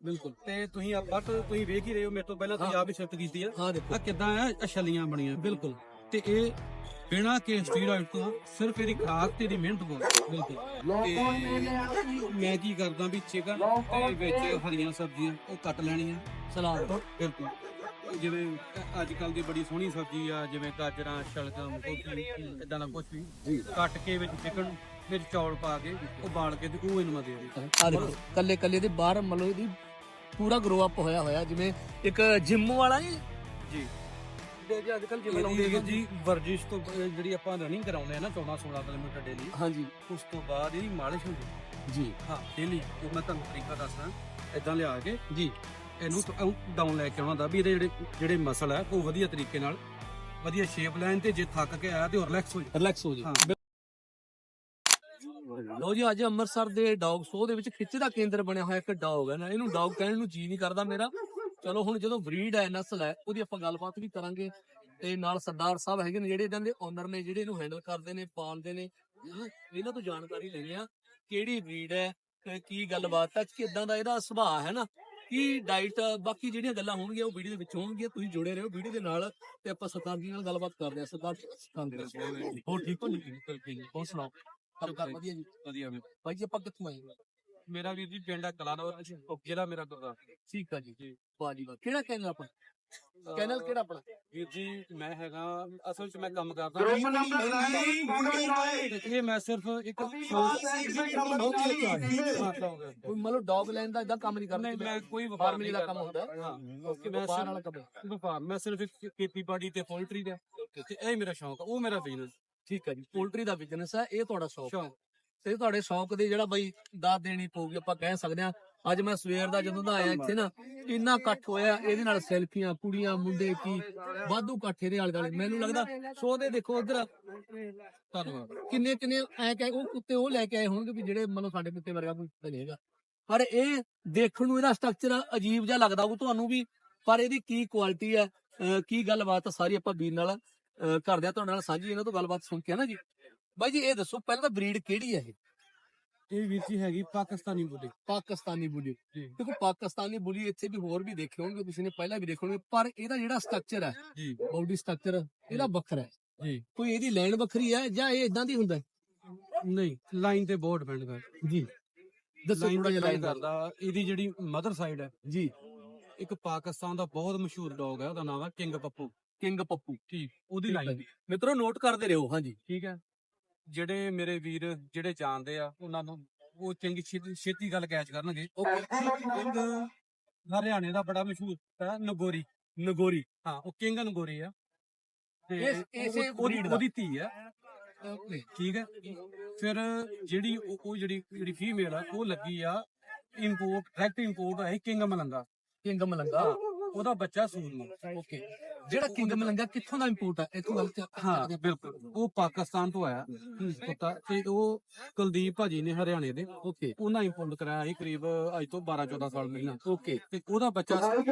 ਬਿਲਕੁਲ। ਤੇ ਤੁਸੀਂ ਆ ਬਟ ਤੁਸੀਂ ਵੇਖ ਹੀ ਰਹੇ ਹੋ ਮੇਰੇ ਤੋਂ ਪਹਿਲਾਂ ਤੁਸੀਂ। ਆਪ ਹੀ ਸ਼ਿਫਟ ਕੀਤੀ ਆ। ਹਾਂ ਦੇਖੋ। ਆ ਕਿਦਾਂ ਆ ਆਹ ਛੱਲੀਆਂ ਬਣੀਆਂ। ਬਿਲਕੁਲ। ਤੇ ਇਹ ਬਿਨਾਂ ਕਿ ਸਟੀਰੋਇਡ ਤੋਂ ਸਿਰਫ ਇਹਦੀ ਖਰਾਕ ਤੇ ਇਹਦੀ ਮਿਹਨਤ ਕੋਲ। ਬਿਲਕੁਲ। ਮੈਂ ਕੀ ਕਰਦਾ ਵੀ ਚਿਕਨ ਤੇ ਵਿੱਚ ਹਰੀਆਂ ਸਬਜ਼ੀਆਂ ਉਹ ਕੱਟ ਲੈਣੀਆਂ। ਸਲਾਦ। ਬਿਲਕੁਲ। ਜਿਵੇਂ ਅੱਜ ਕੱਲ ਦੀ ਬੜੀ ਸੋਹਣੀ ਸਬਜ਼ੀ ਆ ਜਿਵੇਂ ਗਾਜਰਾਂ ਸ਼ਲਗਮ ਗੋਭੀ ਇਦਾਂ ਦਾ ਕੁਝ ਵੀ। ਕੱਟ ਕੇ ਵਿੱਚ ਚਿਕਨ ਵਿੱਚ ਚੌਲ ਪਾ ਕੇ ਉਬਾਲ ਕੇ ਤੇ ਉਹ ਇਹਨੂੰ ਮੈਂ ਦੇ ਦੇ ਆ ਦੇਖੋ ਕੱਲੇ ਕੱਲੇ ਦੇ ਬਾਹਰ ਮਤਲਬ ਇਹਦੀ ਪੂਰਾ ਗਰੋ ਅਪ ਹੋਇਆ ਹੋਇਆ ਜਿਵੇਂ ਇੱਕ ਜਿਮ ਵਾਲਾ ਨਹੀਂ ਜੀ। ਦੇ ਅੱਜ ਕੱਲ ਜਿਮ ਇਹਦੀ ਵੀਰ ਜੀ ਵਰਜਿਸ਼ ਤੋਂ ਜਿਹੜੀ ਆਪਾਂ ਰਨਿੰਗ ਕਰਾਉਂਦੇ ਆ ਨਾ 14 16 ਕਿਲੋਮੀਟਰ ਡੇਲੀ ਹਾਂਜੀ। ਉਸ ਤੋਂ ਬਾਅਦ ਇਹਦੀ ਮਾਲਿਸ਼ ਹੁੰਦੀ ਜੀ। ਹਾਂ ਡੇਲੀ ਉਹ ਮੈਂ ਤੁਹਾਨੂੰ ਤਰੀਕਾ ਦੱਸਦਾ ਇਦਾਂ ਲਿਆ ਕੇ ਜੀ। ਇਹਨੂੰ ਡਾਊਨ ਲੈ ਕੇ ਆਉਣਾ ਦਾ ਵੀ ਇਹਦੇ ਜਿਹੜੇ ਜਿਹੜੇ ਮਸਲ ਆ ਉਹ ਵਧੀਆ ਤਰੀਕੇ ਨਾਲ ਵਧੀਆ ਸ਼ੇਪ ਲੈਣ ਤੇ ਜੇ ਥੱਕ ਕੇ ਆਇਆ ਤੇ ਰਿਲੈਕਸ ਹੋ ਜਾਏ। ਰਿਲੈਕਸ ਹੋ ਜੀ ਲੋ ਜੀ ਅੱਜ ਅੰਮ੍ਰਿਤਸਰ ਦੇ ਡੌਗ ਸ਼ੋਅ ਦੇ ਵਿੱਚ ਖਿੱਚ ਦਾ ਕੇਂਦਰ ਬਣਿਆ ਹੋਇਆ ਇੱਕ ਡੌਗ ਹੈ ਨਾ ਇਹਨੂੰ ਡੌਗ ਕਹਿਣ ਨੂੰ ਜੀ ਨਹੀਂ ਕਰਦਾ ਮੇਰਾ। ਚਲੋ ਹੁਣ ਜਦੋਂ ਬਰੀਡ ਹੈ ਨਸਲ ਹੈ ਉਹਦੀ ਆਪਾਂ ਗੱਲਬਾਤ ਵੀ ਕਰਾਂਗੇ। ਤੇ ਨਾਲ ਸਰਦਾਰ ਸਾਹਿਬ ਹੈਗੇ ਨੇ ਜਿਹੜੇ ਇਹਨਾਂ ਦੇ ਓਨਰ ਨੇ ਜਿਹੜੇ ਇਹਨੂੰ ਹੈਂਡਲ ਕਰਦੇ ਨੇ ਪਾਲਦੇ ਨੇ। ਹਨਾ, ਇਹਨਾਂ ਤੋਂ ਜਾਣਕਾਰੀ ਲੈਣੀ ਆ ਕਿਹੜੀ ਬਰੀਡ ਹੈ ਕੀ ਗੱਲਬਾਤ ਹੈ ਕਿਦਾਂ ਦਾ ਇਹਦਾ ਸੁਭਾਅ ਹੈ ਨਾ। ਕੀ ਡਾਈਟ ਬਾਕੀ ਜਿਹੜੀਆਂ ਗੱਲਾਂ ਹੋਣਗੀਆਂ ਉਹ ਵੀਡੀਓ ਦੇ ਵਿੱਚ ਹੋਣਗੀਆਂ ਤੁਸੀਂ ਜੁੜੇ ਰਹੋ ਵੀਡੀਓ ਦੇ ਨਾਲ। ਤੇ ਆਪਾਂ ਸਰਦਾਰ ਜੀ ਨਾਲ ਗੱਲਬਾਤ ਕਰਦੇ ਹਾਂ। ਸਰਦਾਰ ਜੀ ਹੋਰ ਠੀਕ ਹੋ ਜੀ ਹੋਰ ਸੁਣਾਓ? ਕੰਮ ਕਰ ਵਧੀਆ ਜੀ। ਵਧੀਆ ਵੀ ਭਾਈ ਜੀ ਆਪਾਂ ਕਿੱਥੋਂ ਆਏ? ਹਾਂ? ਮੇਰਾ ਵੀਰ ਜੀ ਪਿੰਡ ਆ ਕਲਾਨੌਰ ਜ਼ਿਲ੍ਹਾ ਮੇਰਾ ਗੁਰਦਾਸਪੁਰ ਠੀਕ ਆ ਜੀ। ਵਾਹ ਜੀ ਵਾਹ। ਕਿਹੜਾ ਚੈਨਲ ਆਪਣਾ? ਚੈਨਲ ਕਿਹੜਾ ਆਪਣਾ? ਵੀਰ ਜੀ ਮੈਂ ਹੈਗਾ ਅਸਲ 'ਚ ਮੈਂ ਕੰਮ ਕਰਦਾ। ਇਹ ਮੈਂ ਸਿਰਫ ਇੱਕ ਕੋਈ ਮਤਲਬ ਡੌਗ ਲੈਣ ਦਾ ਇਦਾਂ ਕੰਮ ਨਹੀਂ ਕਰਦਾ? ਨਹੀਂ ਮੈਂ ਕੋਈ ਵਪਾਰ ਫਾਰਮਿੰਗ ਦਾ ਕੰਮ ਹੁੰਦਾ? ਹੈ। ਓਕੇ ਮੈਂ ਵਪਾਰ ਸਿਰਫ- ਵਾਲਾ ਕੰਮ। ਵਪਾਰ ਮੈਂ ਸਿਰਫ ਇੱਕ ਖੇਤੀਬਾੜੀ ਤੇ ਪੋਲਟਰੀ ਦਾ। ਤੇ ਇਹ ਮੇਰਾ ਸ਼ੌਂਕ ਆ, ਉਹ ਮੇਰਾ ਬਿਜ਼ਨਸ ਠੀਕ ਹੈ ਜੀ ਪੋਲਟਰੀ ਦਾ ਬਿਜ਼ਨਸ ਹੈ ਇਹ ਤੁਹਾਡਾ ਸ਼ੌਕ ਸ਼ੌਂਕ ਤੇ ਤੁਹਾਡੇ ਸ਼ੌਕ ਦੇ ਜਿਹੜਾ ਬਾਈ ਦਾਤ ਦੇਣੀ ਪਊਗੀ ਆਪਾਂ ਕਹਿ ਸਕਦੇ ਹਾਂ ਅੱਜ ਮੈਂ ਸਵੇਰ ਦਾ ਜਦੋਂ ਦਾ ਆਇਆ ਇੱਥੇ ਨਾ ਇੰਨਾ ਇਕੱਠ ਹੋਇਆ ਇਹਦੇ ਨਾਲ ਸੈਲਫੀਆਂ ਕੁੜੀਆਂ ਮੁੰਡੇ ਕੀ ਵਾਧੂ ਇਕੱਠ ਇਹਦੇ ਆਲੇ ਦੁਆਲੇ ਮੈਨੂੰ ਲੱਗਦਾ ਸੋ ਦੇ ਦੇਖੋ ਉਧਰ। ਧੰਨਵਾਦ। ਕਿੰਨੇ ਕਿੰਨੇ ਐ ਕਹਿ ਉਹ ਕੁੱਤੇ ਉਹ ਲੈ ਕੇ ਆਏ ਹੋਣਗੇ ਵੀ ਜਿਹੜੇ ਮਨੋਂ ਸਾਡੇ ਕੁੱਤੇ ਵਰਗਾ ਕੋਈ ਕੁੱਤਾ ਨਹੀਂ ਹੈਗਾ। ਪਰ ਇਹ ਦੇਖਣ ਨੂੰ ਇਹਦਾ ਸਟਰਕਚਰ ਅਜੀਬ ਜਿਹਾ ਲੱਗਦਾ ਉਹ ਤੁਹਾਨੂੰ ਵੀ ਪਰ ਇਹਦੀ ਕੀ ਕੁਆਲਿਟੀ ਹੈ ਕੀ ਗੱਲਬਾਤ ਆ ਸਾਰੀ ਆਪਾਂ ਵੀਰ ਨਾਲ। ਅਹ ਕਰਦੇ ਆ ਤੁਹਾਡੇ ਨਾਲ ਸਾਂਝੀ ਇਹਨਾਂ ਤੋਂ ਗੱਲਬਾਤ ਸੁਣ ਕੇ ਨਾ ਜੀ? ਬਾਈ ਜੀ ਇਹ ਦੱਸੋ ਪਹਿਲਾਂ ਤਾਂ ਬਰੀਡ ਕਿਹੜੀ ਹੈ ਇਹ? ਇਹ ਵੀਰ ਜੀ ਹੈਗੀ ਪਾਕਿਸਤਾਨੀ ਬੁੱਢੀ। ਪਾਕਿਸਤਾਨੀ ਬੁਲੀ ਦੇਖੋ ਪਾਕਿਸਤਾਨੀ ਬੁਲੀ ਇੱਥੇ ਵੀ ਹੋਰ ਵੀ ਦੇਖੇ ਹੋਣਗੇ ਤੁਸੀਂ ਨੇ ਪਹਿਲਾਂ ਵੀ ਦੇਖੇ ਹੋਣਗੇ ਪਰ ਇਹਦਾ ਜਿਹੜਾ ਸਟਰਕਚਰ ਹੈ ਜੀ। ਬਾਡੀ ਸਟਰਕਚਰ ਇਹਦਾ ਵੱਖਰਾ ਹੈ। ਜੀ। ਕੋਈ ਇਹਦੀ ਲਾਈਨ ਵੱਖਰੀ ਹੈ ਜਾਂ ਇਹ ਇਦਾਂ ਦੀ ਹੁੰਦਾ ਹੈ? ਨਹੀਂ ਲਾਈਨ ਤੇ ਬਹੁਤ ਡਿਪੈਂਡ ਕਰਦਾ। ਜੀ। ਦੱਸੋ ਲਾਈਨ ਥੋੜਾ ਜਿਹਾ ਲਾਈਨ ਕਰਦਾ ਇਹਦੀ ਜਿਹੜੀ ਮਦਰ ਸਾਈਡ ਹੈ। ਜੀ। ਇੱਕ ਪਾਕਿਸਤਾਨ ਦਾ ਬਹੁਤ ਮਸ਼ਹੂਰ ਡੌਗ ਹੈ ਉਹਦਾ ਨਾਮ ਹੈ ਕਿੰਗ ਪੱਪੂ ਕਿੰਗ ਪੱਪੂ। ਠੀਕ ਉਹਦੀ ਲਾਈਨ ਜੀ। ਮਿੱਤਰੋ ਨੋਟ ਕਰਦੇ ਰਹੋ ਹਾਂਜੀ। ਠੀਕ ਹੈ। ਜਿਹੜੇ ਮੇਰੇ ਵੀਰ ਜਿਹੜੇ ਜਾਣਦੇ ਆ ਉਹਨਾਂ ਨੂੰ ਉਹ ਚੰਗੀ ਛੇਤੀ ਛੇਤੀ ਗੱਲ ਕੈਚ ਕਰਨਗੇ। ਓਕੇ ਕਿੰਗ ਹਰਿਆਣੇ ਦਾ ਬੜਾ ਮਸ਼ਹੂਰ ਹੈ ਨਗੋਰੀ ਨਗੋਰੀ। ਹਾਂ ਉਹ ਕਿੰਗ ਨਗੋਰੀ ਆ। ਤੇ ਇਸ- ਇਸੇ ਉਹ- ਉਹਦੀ ਦਾ। ਧੀ ਆ ਓਕੇ ਠੀਕ ਹੈ। ਫਿਰ ਜਿਹੜੀ ਉਹ ਉਹ ਜਿਹੜੀ ਜਿਹੜੀ ਫੀਮੇਲ ਆ ਉਹ ਲੱਗੀ ਆ ਇੰਪੋਰਟ ਡਾਇਰੈਕਟ ਇੰਪੋਰਟ ਹੈ ਕਿੰਗ ਮਲੰਗਾ। ਕਿੰਗ ਮਲੰਗਾ। ਉਹਦਾ ਬੱਚਾ ਸੂਰਮਾ। ਓਕੇ ਜਿਹੜਾ ਕਿੰਗ ਮਲੰਗਾ ਕਿੱਥੋਂ ਦਾ ਇੰਪੋਰਟ ਹੈ ਇੱਥੋਂ ਗੱਲ ਚ ਹਾਂ ਬਿਲਕੁਲ। ਉਹ ਪਾਕਿਸਤਾਨ ਤੋਂ ਆਇਆ। ਕੁੱਤਾ ਤੇ ਉਹ ਕੁਲਦੀਪ ਭਾਜੀ ਨੇ ਹਰਿਆਣੇ ਦੇ ਓਕੇ। ਉਹਨਾਂ ਇੰਪੋਰਟ ਕਰਾਇਆ ਸੀ ਕਰੀਬ ਅੱਜ ਤੋਂ 12 14 ਸਾਲ ਪਹਿਲਾਂ। ਓਕੇ। ਤੇ ਉਹਦਾ ਬੱਚਾ ਸੀ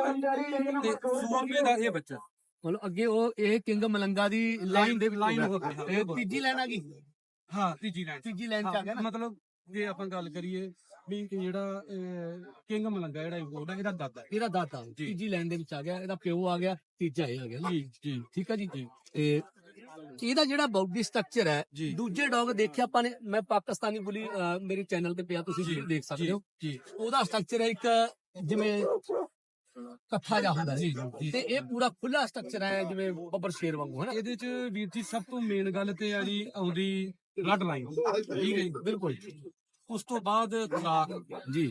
ਤੇ ਸੂਰਮੇ ਦਾ ਇਹ ਬੱਚਾ। ਮਤਲਬ ਅੱਗੇ ਉਹ ਇਹ ਕਿੰਗ ਮਲੰਗਾ ਦੀ ਲਾਈਨ ਦੇ ਲਾਈਨ ਹੋ। ਗਈ, ਹਾਂ। ਇਹ ਤੀਜੀ ਲਾਈਨ ਆ ਗਈ? ਹਾਂ ਤੀਜੀ ਲਾਈਨ ਤੀਜੀ ਲਾਈਨ ਚ ਆ ਗਿਆ ਮਤਲਬ ਜੇ ਆਪਾਂ ਗੱਲ ਕਰੀਏ ਵੀ ਜਿਹੜਾ ਕਿੰਗ ਮਲੰਗਾ ਜਿਹੜਾ ਹੈ ਇਹਦਾ ਦਾਦਾ ਹੈ। ਇਹਦਾ ਜੀ। ਤੀਜੀ ਲਾਈਨ ਦੇ ਵਿੱਚ ਆ ਗਿਆ ਇਹਦਾ ਪਿਓ ਆ ਗਿਆ ਤੀਜਾ ਇਹ ਆ ਗਿਆ। ਜੀ ਜੀ। ਠੀਕ ਹੈ ਜੀ? ਜੀ। ਤੇ ਇਹਦਾ ਜਿਹੜਾ ਬਾਡੀ ਸਟਰਕਚਰ ਹੈ ਦੂਜੇ ਡੌਗ ਦੇਖਿਆ ਆਪਾਂ ਨੇ ਮੈਂ ਪਾਕਿਸਤਾਨੀ ਬੁਲੀ ਮੇਰੇ ਚੈਨਲ ਤੇ ਪਿਆ ਤੁਸੀਂ ਜੀ, ਦੇਖ ਸਕਦੇ ਹੋ। ਜੀ। ਉਹਦਾ ਸਟਰਕਚਰ ਹੈ ਇੱਕ ਜਿਵੇਂ ਕੱਥਾ ਜਾ ਹੁੰਦਾ ਜੀ। ਤੇ ਇਹ ਪੂਰਾ ਖੁੱਲਾ ਸਟਰਕਚਰ ਹੈ ਜਿਵੇਂ ਬੱਬਰ ਸ਼ੇਰ ਵਾਂਗੂ ਹੈ ਨਾ? ਇਹਦੇ ਚ ਵੀਰ ਜੀ ਸਭ ਤੋਂ ਮੇਨ ਗੱਲ ਤੇ ਆ ਜੀ ਆਉਂਦੀ ਬਲੱਡ ਲਾਈਨ ਠੀਕ ਹੈ ਬਿਲਕੁਲ। ਉਸ ਤੋਂ ਬਾਅਦ ਖੁਰਾਕ। ਜੀ।